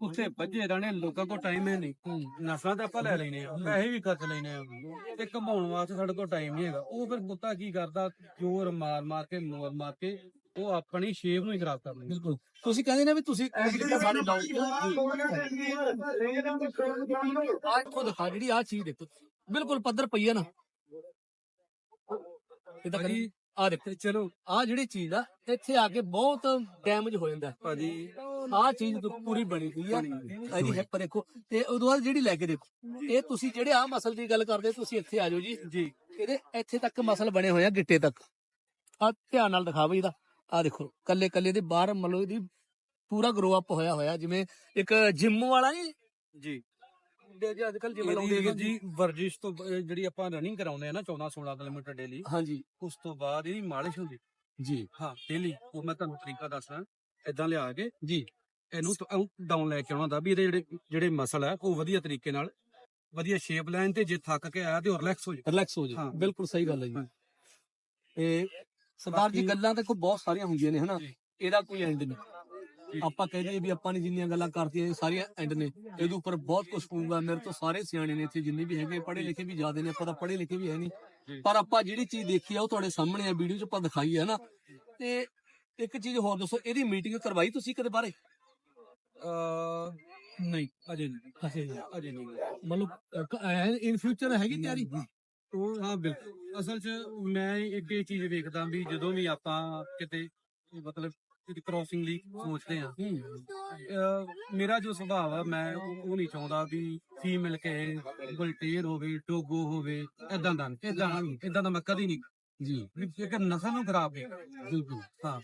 ਕੁੱਤੇ ਵੱਜੇ ਰਹਿਣੇ ਲੋਕਾਂ ਕੋਲ ਟਾਈਮ ਹੈ ਨਹੀਂ। ਨਸਲਾਂ ਤਾਂ ਆਪਾਂ ਲੈ ਲੈਨੇ ਆ ਪੈਸੇ ਵੀ ਖਰਚ ਲੈਨੇ ਆ ਤੇ ਕਮਾਉਣ ਵਾਸਤੇ ਸਾਡੇ ਕੋਲ ਟਾਈਮ ਨਹੀਂ ਹੈਗਾ। ਉਹ ਫਿਰ ਕੁੱਤਾ ਕੀ ਕਰਦਾ ਜੋਰ ਮਾਰ ਮਾਰ ਕੇ ਮੋਰ ਮਾਰ ਕੇ ਉਹ ਆਪਣੀ ਸ਼ੇਪ ਨੂੰ ਹੀ ਖਰਾਬ ਕਰ ਲੈਂਦਾ। ਬਿਲਕੁਲ। ਤੁਸੀਂ ਕਹਿੰਦੇ ਨੇ ਵੀ ਤੁਸੀਂ ਸਾਡੇ ਡੌਗ ਆਹ ਦੇਖੋ ਦਿਖਾ ਜਿਹੜੀ ਆ ਚੀਜ਼ ਦੇਖੋ। ਬਿਲਕੁਲ ਪੱਧਰ ਪਈ ਹੈ ਨਾ। ਇਹ ਤਾਂ ਭਾਜੀ ਆ ਦੇਖੋ। ਚਲੋ ਆ ਜਿਹੜੀ ਚੀਜ਼ ਆ ਇੱਥੇ ਆ ਕੇ ਬਹੁਤ ਡੈਮੇਜ ਹੋ ਜਾਂਦਾ। ਭਾਜੀ ਆ ਚੀਜ਼ ਤਾਂ ਪੂਰੀ ਬਣੀ ਹੋਈ ਆ। ਇਹਦੀ ਹਿੱਪ ਦੇਖੋ। ਤੇ ਉਦੋਂ ਬਾਅਦ ਜਿਹੜੀ ਲੈ ਕੇ ਦੇਖੋ। ਇਹ ਤੁਸੀਂ ਜਿਹੜੇ ਆ ਮਸਲ ਦੀ ਗੱਲ ਕਰਦੇ ਤੁਸੀਂ ਇੱਥੇ ਆ ਜਾਓ ਜੀ। ਜੀ। ਇਹਦੇ ਇੱਥੇ ਤੱਕ ਮਸਲ ਬਣੇ ਹੋਏ ਆ ਗਿੱਟੇ ਤੱਕ। ਆ ਧਿਆਨ ਨਾਲ ਦਿਖਾ ਬਈ ਇਹਦਾ। ਆ ਦੇਖੋ ਕੱਲੇ ਕੱਲੇ ਦੇ ਬਾਹਰ ਮਤਲਬ ਇਹਦੀ ਪੂਰਾ ਗਰੋ ਅਪ ਹੋਇਆ ਹੋਇਆ ਜਿਵੇਂ ਇੱਕ ਜਿਮ ਵਾਲਾ ਨਹੀਂ ਜੀ। ਜੇ ਅੱਜ ਕੱਲ ਜਿਮ ਲਾਉਂਦੇ ਵੀਰ ਜੀ ਵਰਜਿਸ਼ ਤੋਂ ਇਹ ਜਿਹੜੀ ਆਪਾਂ ਰਨਿੰਗ ਕਰਾਉਂਦੇ ਆ ਨਾ 14 16 ਕਿਲੋਮੀਟਰ ਡੇਲੀ ਹਾਂਜੀ। ਉਸ ਤੋਂ ਬਾਅਦ ਇਹਦੀ ਮਾਲਿਸ਼ ਹੁੰਦੀ। ਜੀ। ਹਾਂ ਡੇਲੀ ਉਹ ਮੈਂ ਤੁਹਾਨੂੰ ਤਰੀਕਾ ਦੱਸਣਾ ਇਦਾਂ ਲਿਆ ਕੇ ਜੀ। ਇਹਨੂੰ ਡਾਊਨ ਲੈ ਕੇ ਆਉਣਾ ਦਾ ਵੀ ਇਹਦੇ ਜਿਹੜੇ ਜਿਹੜੇ ਮਸਲ ਆ ਉਹ ਵਧੀਆ ਤਰੀਕੇ ਨਾਲ ਵਧੀਆ ਸ਼ੇਪ ਲੈਣ ਤੇ ਜੇ ਥੱਕ ਕੇ ਆਇਆ ਤੇ ਰਿਲੈਕਸ ਹੋ ਜਾਏ ਰਿਲੈਕਸ ਹੋ ਜਾ। ਬਿਲਕੁਲ ਸਹੀ ਗੱਲ ਹੈ ਜੀ। ਤੇ ਸਰਦਾਰ ਜੀ ਗੱਲਾਂ ਤਾਂ ਕੋਈ ਬਹੁਤ ਸਾਰੀਆਂ ਹੁੰਦੀਆਂ ਨੇ ਹਨਾ। ਇਹਦਾ ਕੋਈ ਐਂਡ ਨਹੀਂ। ਆਪਾਂ ਕਹਿੰਦੇ ਵੀ ਆਪਾਂ ਨੇ ਜਿੰਨੀਆਂ ਗੱਲਾਂ ਕਰਤੀਆਂ ਇਹ ਸਾਰੀਆਂ ਐਂਡ ਨੇ। ਇਹਦੇ ਉੱਪਰ ਬਹੁਤ ਕੁਝ ਪਊਗਾ। ਮੇਰੇ ਤੋਂ ਸਾਰੇ ਸਿਆਣੇ ਨੇ ਇੱਥੇ ਜਿੰਨੇ ਵੀ ਹੈਗੇ ਪੜ੍ਹੇ ਲਿਖੇ ਵੀ ਜ਼ਿਆਦੇ ਨੇ ਆਪਾਂ ਤਾਂ ਪੜ੍ਹੇ ਲਿਖੇ ਵੀ ਹੈ ਨਹੀਂ। ਪਰ ਆਪਾਂ ਜਿਹੜੀ ਚੀਜ਼ ਦੇਖੀ ਆ ਉਹ ਤੁਹਾਡੇ ਸਾਹਮਣੇ ਆ ਵੀਡੀਓ 'ਚ ਆਪਾਂ ਦਿਖਾਈ ਹੈ ਨਾ ਤੇ ਇੱਕ ਚੀਜ਼ ਹੋਰ ਦੱਸੋ ਇਹਦੀ ਮੀਟਿੰਗ ਕਰਵਾਈ ਤੁਸੀਂ ਕਦੇ ਬਾਰੇ ਅਹ ਨਹੀਂ ਅਜੇ ਨਹੀਂ। ਅਜੇ ਨਹੀਂ। ਮਤਲਬ ਇਨ ਫਿਊਚਰ ਹੈਗੀ ਤਿਆਰੀ? ਉਹ ਹਾਂ ਬਿਲਕੁਲ ਅਸਲ 'ਚ ਮੈਂ ਇੱਕ ਇਹ ਚੀਜ਼ ਵੇਖਦਾ ਵੀ ਜਦੋਂ ਵੀ ਆਪਾਂ ਕਿਤੇ ਮਤਲਬ ਕ੍ਰੋਸਿੰਗ ਲਈ ਸੋਚਦੇ ਆ ਮੇਰਾ ਜੋ ਸੁਭਾਅ ਆ ਮੈਂ ਉਹ ਨਹੀਂ ਚਾਹੁੰਦਾ ਵੀ ਫੀਮੇਲ ਕੇ ਬਲਟੇਰ ਹੋਵੇ ਟੋਗੋ ਹੋਵੇ ਇਦਾਂ ਦਾ ਇਦਾਂ ਇਦਾਂ ਦਾ ਮੈਂ ਕਦੀ ਨਹੀਂ ਜੀ। ਇੱਕ ਨਸਲ ਨੂੰ ਖਰਾਬ ਕਰ ਬਿਲਕੁਲ। ਹਾਂ।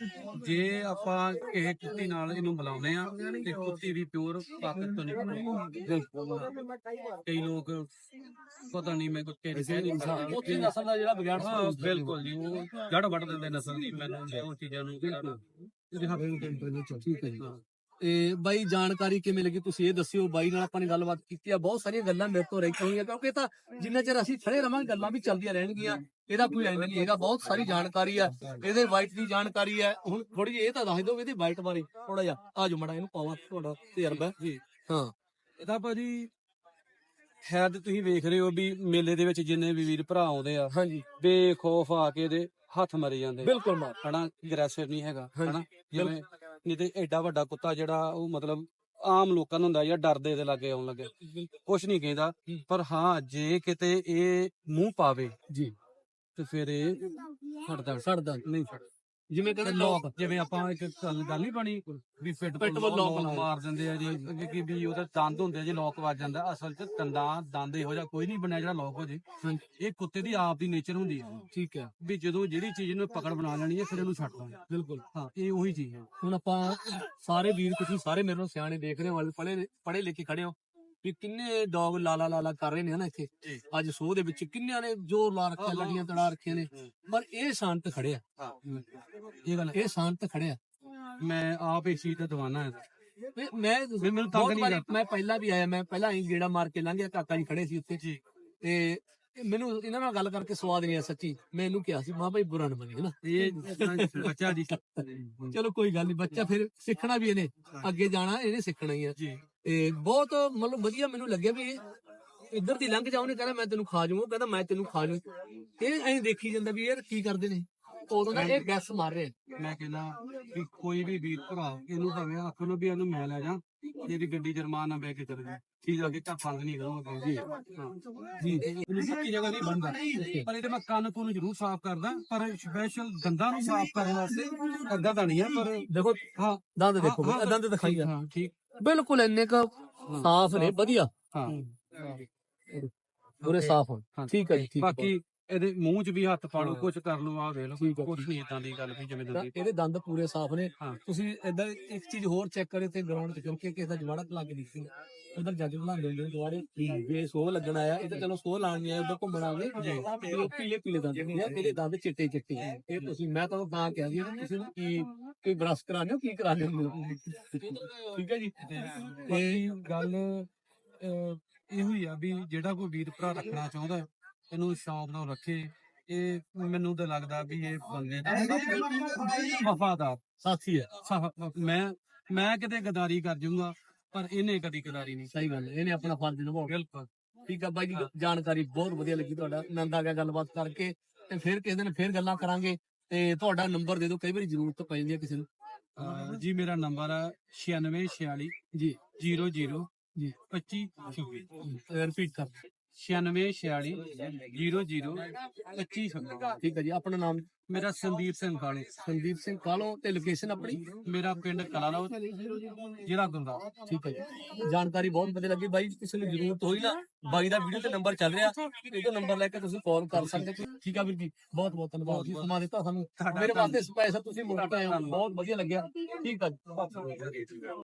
ਜੇ ਆਪਾਂ ਇਹ ਕੁੱਤੀ ਨਾਲ ਇਹਨੂੰ ਬੁਲਾਉਂਦੇ ਆ ਤੇ ਕੁੱਤੀ ਵੀ ਪਿਓਰ ਪਾਕਿਸਤਾਨ ਤੋਂ ਨਿਕਲਦੀ ਬਿਲਕੁਲ ਕਈ ਲੋਕ ਪਤਾ ਨਹੀਂ ਮੈਂ ਕੁਝ ਕਹਿ ਨਹੀਂ ਉੱਥੇ ਨਸਲ ਦਾ ਜਿਹੜਾ ਵਿਗਿਆਨ ਹਾਂ ਬਿਲਕੁਲ ਜੀ ਉਹ ਜੜ ਵੱਢ ਦਿੰਦੇ ਨਸਲ। ਦੀ ਮੈਨੂੰ ਉਹ ਚੀਜ਼ਾਂ ਨੂੰ ਠੀਕ ਹੈ ਜੀ। ਤੇ ਬਾਈ ਜਾਣਕਾਰੀ ਕਿਵੇਂ ਲੱਗੀ? ਤੁਸੀਂ ਇਹ ਦੱਸਿਓ ਬਾਈ ਨਾਲ ਆਪਾਂ ਨੇ ਗੱਲਬਾਤ ਕੀਤੀ ਆ ਬਹੁਤ ਸਾਰੀਆਂ ਗੱਲਾਂ ਮੇਰੇ ਤੋਂ ਰਹਿ ਹੋਈਆਂ ਕਿਉਂਕਿ ਇਹ ਤਾਂ ਜਿੰਨਾ ਚਿਰ ਅਸੀਂ ਖੜੇ ਰਵਾਂਗੇ ਗੱਲਾਂ ਵੀ ਚੱਲਦੀਆਂ ਰਹਿਣਗੀਆਂ ਇਹਦਾ ਕੋਈ ਐਂਡ ਨਹੀਂ ਹੈਗਾ ਬਹੁਤ ਸਾਰੀ ਜਾਣਕਾਰੀ ਆ ਇਹਦੇ ਵਾਈਟ ਦੀ ਜਾਣਕਾਰੀ ਹੈ ਹੁਣ ਥੋੜੀ ਜਿਹੀ ਇਹ ਤਾਂ ਦੱਸ ਦਿਓ ਇਹਦੇ ਵਾਈਟ ਬਾਰੇ ਥੋੜਾ ਜਿਹਾ। ਆ ਜਾਓ ਮੜਾ ਇਹਨੂੰ ਪਾਵਾ ਤੁਹਾਡਾ ਤਜਰਬਾ। ਜੀ। ਹਾਂ। ਇਹਦਾ ਭਾਜੀ ਹੈ ਤੇ ਤੁਸੀਂ ਵੇਖ ਰਹੇ ਹੋ ਵੀ ਮੇਲੇ ਦੇ ਵਿੱਚ ਜਿੰਨੇ ਵੀ ਵੀਰ ਭਰਾ ਆਉਂਦੇ ਆ ਹਾਂਜੀ। ਬੇਖੌਫ ਆ ਕੇ ਇਹਦੇ ਹੱਥ ਮਰੇ ਜਾਂਦੇ। ਬਿਲਕੁਲ ਮਾਰ। ਹਨਾ ਅਗਰੈਸਿਵ ਨਹੀਂ ਹੈਗਾ ਹਨਾ ਜਿਵੇਂ ਨਹੀਂ ਤੇ ਐਡਾ ਵੱਡਾ ਕੁੱਤਾ ਜਿਹੜਾ ਉਹ ਮਤਲਬ ਆਮ ਲੋਕਾਂ ਨੂੰ ਹੁੰਦਾ ਜਾਂ ਡਰਦੇ ਇਹਦੇ ਲਾਗੇ ਆਉਣ ਲੱਗੇ। ਕੁਛ ਨਹੀਂ ਕਹਿੰਦਾ। ਪਰ ਹਾਂ ਜੇ ਕਿਤੇ ਇਹ ਮੂੰਹ ਪਾਵੇ ਜੀ। ਤੇ ਫਿਰ ਇਹ ਫੜਦਾ ਛੱਡਦਾ ਨਹੀਂ ਫੜ ਜਿਵੇਂ ਕਹਿੰਦੇ ਲੋਕ ਜਿਵੇਂ ਆਪਾਂ ਇੱਕ ਗੱਲ ਗੱਲ ਨਹੀਂ ਬਣੀ ਵੀ ਫਿੱਟ ਵੱਲ ਲੋਕ ਲਾਏ। ਮਾਰ ਦਿੰਦੇ ਆ ਜੀ ਕਿ- ਕਿ ਵੀ ਉਹਦਾ ਦੰਦ ਹੁੰਦੇ ਆ ਜੇ ਲੋਕ ਵੱਜ ਜਾਂਦਾ। ਅਸਲ 'ਚ ਦੰਦਾਂ ਦੰਦ ਇਹੋ ਜਿਹਾ ਕੋਈ ਨਹੀਂ ਬਣਿਆ ਜਿਹੜਾ ਲੋਕ ਹੋ ਜੇ। ਇਹ ਕੁੱਤੇ ਦੀ ਆਪ ਦੀ ਨੇਚਰ ਹੁੰਦੀ ਹੈ ਠੀਕ ਹੈ ਵੀ ਜਦੋਂ ਜਿਹੜੀ ਚੀਜ਼ ਨੂੰ ਪਕੜ ਬਣਾ ਲੈਣੀ ਹੈ ਫਿਰ ਇਹਨੂੰ ਛੱਡ ਦੇਣਾ ਬਿਲਕੁਲ। ਹਾਂ ਇਹ ਉਹੀ ਚੀਜ਼ ਹੈ ਹੁਣ ਆਪਾਂ ਸਾਰੇ ਵੀਰ ਤੁਸੀਂ ਸਾਰੇ ਮੇਰੇ ਨੂੰ ਸਿਆਣੇ ਦੇਖ ਰਹੇ ਹੋ ਵਾਲੇ ਪੜੇ ਪੜੇ ਲਿਖੇ ਖੜੇ ਹੋ। ਵੀ ਕਿੰਨੇ ਡੌਗ ਲਾਲਾ ਲਾਲਾ ਕਰ ਰਹੇ ਨੇ ਹਨਾ ਇੱਥੇ। ਅੱਜ ਸੋਹ ਦੇ ਵਿੱਚ ਕਿੰਨਿਆਂ ਨੇ ਜ਼ੋਰ ਲਾ ਰੱਖਿਆ। ਲੱਡੀਆਂ ਤੜਾ ਰੱਖੀਆਂ ਨੇ। ਪਰ ਇਹ ਸ਼ਾਂਤ ਖੜਿਆ ਇਹ ਗੱਲ ਇਹ ਸ਼ਾਂਤ ਖੜਿਆ ਮੈਂ ਆਪ ਇਸ ਚੀਜ਼ ਹੈ ਵੀ ਮੈਂ ਮੈਨੂੰ ਤੰਗ ਨਹੀਂ ਕਰਦਾ। ਮੈਂ ਪਹਿਲਾਂ ਵੀ ਆਇਆ ਮੈਂ ਪਹਿਲਾਂ ਹੀ ਗੇੜਾ ਮਾਰ ਕੇ ਲੰਘਿਆ ਕਾਕਾ ਜੀ ਖੜੇ ਸੀ ਉੱਥੇ। ਜੀ। ਤੇ ਮੈਨੂੰ ਇਹਨਾਂ ਨਾਲ ਗੱਲ ਕਰਕੇ ਸਵਾਦ ਨਹੀਂ ਆ ਸੱਚੀ। ਮੈਂ ਇਹਨੂੰ ਕਿਹਾ ਸੀ ਮਾਂ ਭਾਈ ਬੁਰਾ ਨਾ ਮੰਨੀ ਇਹ ਬੱਚਾ ਜੀ। ਚਲੋ ਕੋਈ ਗੱਲ ਨਹੀਂ ਬੱਚਾ ਫਿਰ ਸਿੱਖਣਾ ਵੀ ਇਹਨੇ। ਅੱਗੇ ਜਾਣਾ ਇਹਨੇ ਸਿੱਖਣਾ ਹੀ ਆ। ਜੀ। ਤੇ ਬਹੁਤ ਮਤਲਬ ਵਧੀਆ ਮੈਨੂੰ ਲੱਗਿਆ ਵੀ ਇੱਧਰ ਦੀ ਲੰਘ ਜਾਉ ਨੇ ਕਹਿੰਦਾ ਮੈਂ ਤੈਨੂੰ ਖਾ ਜਾਊਂਗਾ ਕਹਿੰਦਾ ਮੈਂ ਤੈਨੂੰ ਖਾ ਜੂ ਇਹ ਐਂ ਦੇਖੀ ਜਾਂਦਾ ਵੀ ਯਾਰ ਕੀ ਕਰਦੇ ਨੇ। ਉਦੋਂ ਨਾ ਇਹ ਗੈਸ ਮਾਰ ਰਹੇ ਆ। ਮੈਂ ਕਹਿੰਦਾ ਵੀ ਕੋਈ ਵੀ ਵੀਰ ਭਰਾ ਇਹਨੂੰ ਭਾਵੇਂ ਆਖੋ ਨੂੰ ਵੀ ਇਹਨੂੰ ਮੈਂ ਲੈ ਜਾ ਇਹਦੀ ਗੱਡੀ ਜਰਮਾਨ ਨਾ ਬਹਿ ਕੇ ਚਲੇ ਜਾ ਠੀਕ ਆ ਕਿ ਤਾਂ ਫੰਗ ਨਹੀਂ ਕਰੂੰਗਾ ਜੀ। ਜੀ ਕੀ ਜਗ੍ਹਾ ਨਹੀਂ ਬੰਦਾ ਪਰ ਇਹਦੇ ਮੈਂ ਕੰਨ ਕੋਲ ਜ਼ਰੂਰ ਸਾਫ਼ ਕਰਦਾ ਪਰ ਸਪੈਸ਼ਲ ਦੰਦਾਂ ਨੂੰ ਸਾਫ਼ ਕਰਨ ਵਾਸਤੇ ਅੱਗਾ ਤਾਂ ਨਹੀਂ ਹੈ ਪਰ ਦੇਖੋ ਹਾਂ। ਦੰਦ ਦੇਖੋ ਦੰਦ ਦਿਖਾਈ ਆ। ਹਾਂ ਠੀਕ। ਬਿਲਕੁਲ ਇੰਨੇ ਕ ਸਾਫ਼ ਨੇ ਵਧੀਆ ਹਾਂ ਪੂਰੇ ਸਾਫ਼ ਹੋਣ ਹਾਂ। ਠੀਕ ਹੈ ਜੀ ਠੀਕ ਹੈ। ਬਾਕੀ ਇਹਦੇ ਮੂੰਹ 'ਚ ਵੀ ਹੱਥ ਪਾ ਲਓ। ਕੁਝ ਕਰ ਲਓ ਆ ਵੇਖ ਲਓ ਕੁਝ ਨਹੀਂ ਇਦਾਂ ਦੀ ਗੱਲ ਵੀ ਜਿਵੇਂ ਦੰਦੀ ਇਹਦੇ ਦੰਦ ਪੂਰੇ ਸਾਫ਼ ਨੇ। ਤੁਸੀਂ ਇਦਾਂ ਇੱਕ ਚੀਜ਼ ਹੋਰ ਚੈੱਕ ਕਰੇ ਤੇ ਗਰਾਊਂਡ 'ਚ ਕਿਉਂਕਿ ਕਿਸੇ ਦਾ ਜਵਾੜਾ ਲੱਗ ਨਹੀਂ ਸੀ ਉਧਰ ਜੱਜ ਬਣਾਉਂਦੇ ਹੁੰਦੇ ਨੇ ਦੁਆਰੇ ਜੇ ਸੋਹ ਲੱਗਣ ਆਇਆ ਇਹ ਤਾਂ ਚਲੋ ਸੋਹ ਲਾਣ ਨਹੀਂ ਆਇਆ ਉਧਰ ਘੁੰਮਣ ਆ ਗਏ। ਤੇ ਉਹ ਪੀਲੇ ਪੀਲੇ ਦੰਦ ਨੇ ਇਹਦੇ ਦੰਦ ਚਿੱਟੇ ਚਿੱਟੇ ਇਹ ਤੁਸੀਂ ਮੈਂ ਤਾਂ ਤਾਂ ਕਿਹਾ ਸੀ ਵੀ ਤੁਸੀਂ ਕੀ ਕੋਈ ਬਰਸ਼ ਕਰਾਣੇ ਹੋ ਕੀ ਕਰਾਣੇ ਹੋ ਠੀਕ ਹੈ ਜੀ? ਤੇ ਗੱਲ ਇਹੋ ਹੀ ਆ ਵੀ ਜਿਹੜਾ ਕੋਈ ਵੀਰ ਭਰਾ ਰੱਖਣਾ ਚਾਹੁੰਦਾ ਇਹਨੂੰ ਸ਼ੌਂਕ ਨਾਲ ਰੱਖੇ। ਇਹ ਮੈਨੂੰ ਤਾਂ ਲੱਗਦਾ ਵੀ ਇਹ ਬੰਦੇ ਦਾ ਵਫਾਦਾਰ। ਸਾਥੀ ਹੈ। ਮੈਂ ਮੈਂ ਕਿਤੇ ਗਦਾਰੀ ਕਰ ਜਾਊਂਗਾ। ਪਰ ਇਹਨੇ ਕਦੀ ਗਦਾਰੀ ਨਹੀਂ। ਸਹੀ ਗੱਲ ਇਹਨੇ ਆਪਣਾ ਫਰਜ਼ ਨਿਭਾਉਣਾ। ਬਿਲਕੁਲ। ਠੀਕ ਆ ਬਾਈ ਜੀ ਜਾਣਕਾਰੀ ਬਹੁਤ ਵਧੀਆ ਲੱਗੀ ਤੁਹਾਡਾ। ਆਨੰਦ ਆ ਗਿਆ ਗੱਲਬਾਤ ਕਰਕੇ ਤੇ ਫਿਰ ਕਿਸੇ ਦਿਨ ਫਿਰ ਗੱਲਾਂ ਕਰਾਂਗੇ ਤੇ ਤੁਹਾਡਾ ਨੰਬਰ ਦੇ ਦਿਓ ਕਈ ਵਾਰੀ ਜ਼ਰੂਰਤ ਪੈ ਜਾਂਦੀ ਹੈ ਕਿਸੇ ਨੂੰ। ਅਹ, ਜੀ ਮੇਰਾ ਨੰਬਰ ਹੈ 9646 ਜੀ। 00 ਜੀ। 25 24 ਰਿਪੀਟ ਕਰ 9646 00 25 ਠੀਕ ਹੈ ਜੀ ਆਪਣਾ ਨਾਮ? ਮੇਰਾ ਸੰਦੀਪ ਸਿੰਘ ਕਾਲੇ। ਸੰਦੀਪ ਸਿੰਘ ਕਾਲੋ ਤੇ ਲੋਕੇਸ਼ਨ ਆਪਣੀ? ਮੇਰਾ ਪਿੰਡ ਕਲਾਲੋ ਜ਼ਿਲ੍ਹਾ ਗੁਰਦਾਸ ਠੀਕ ਹੈ ਜੀ। ਜਾਣਕਾਰੀ ਬਹੁਤ ਵਧੀਆ ਲੱਗੀ ਬਾਈ ਕਿਸੇ ਨੂੰ ਜ਼ਰੂਰਤ ਹੋਈ ਨਾ ਬਾਈ ਦਾ ਵੀਡੀਓ ਤੇ ਨੰਬਰ ਚੱਲ ਰਿਹਾ। ਇਹ ਤੋਂ ਨੰਬਰ ਲੈ ਕੇ ਤੁਸੀਂ ਕਾਲ ਕਰ ਸਕਦੇ ਹੋ। ਠੀਕ ਆ ਵੀਰ ਜੀ ਬਹੁਤ ਬਹੁਤ ਧੰਨਵਾਦ ਜੀ ਸਮਾਂ ਦਿੱਤਾ ਸਾਨੂੰ। ਮੇਰੇ ਵਾਸਤੇ ਸਪੈਸ਼ਲ ਤੁਸੀਂ ਮੁਕਤ ਆਏ ਹੋ ਬਹੁਤ ਵਧੀਆ ਲੱਗਿਆ। ਠੀਕ ਆ ਜੀ।